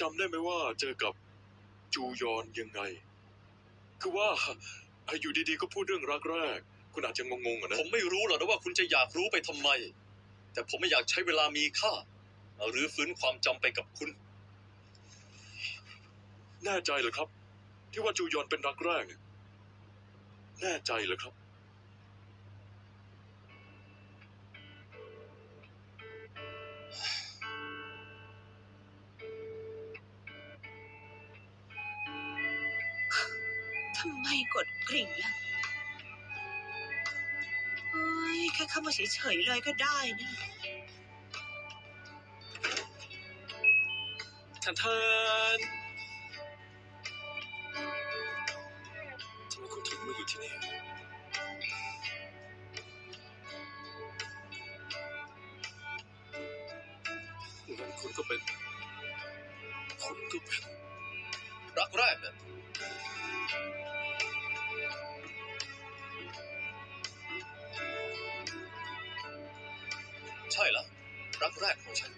จำได้ไหมว่าเจอกับจูยอนยังไง คือว่าอยู่ดีๆก็พูดเรื่องรักแรก คุณอาจจะงงๆอะนะ ผมไม่รู้หรอกนะว่าคุณจะอยากรู้ไปทำไม แต่ผมไม่อยากใช้เวลามีค่าเอารื้อฟื้นความจำไปกับคุณ แน่ใจเหรอครับ ที่ว่าจูยอนเป็นรักแรกเนี่ยแน่ใจเหรอครับ ทำไมกดกริ่งล่ะเฮ้ยแค่เข้ามาเฉยๆเลยก็ได้นี่ท่านทานทำไมคุณถึงมาอยู่ที่นี่งั้นคุณก็เป็น คุณก็เป็น รักแรกเนี่ย ใช่แล้วรักแรกของฉัน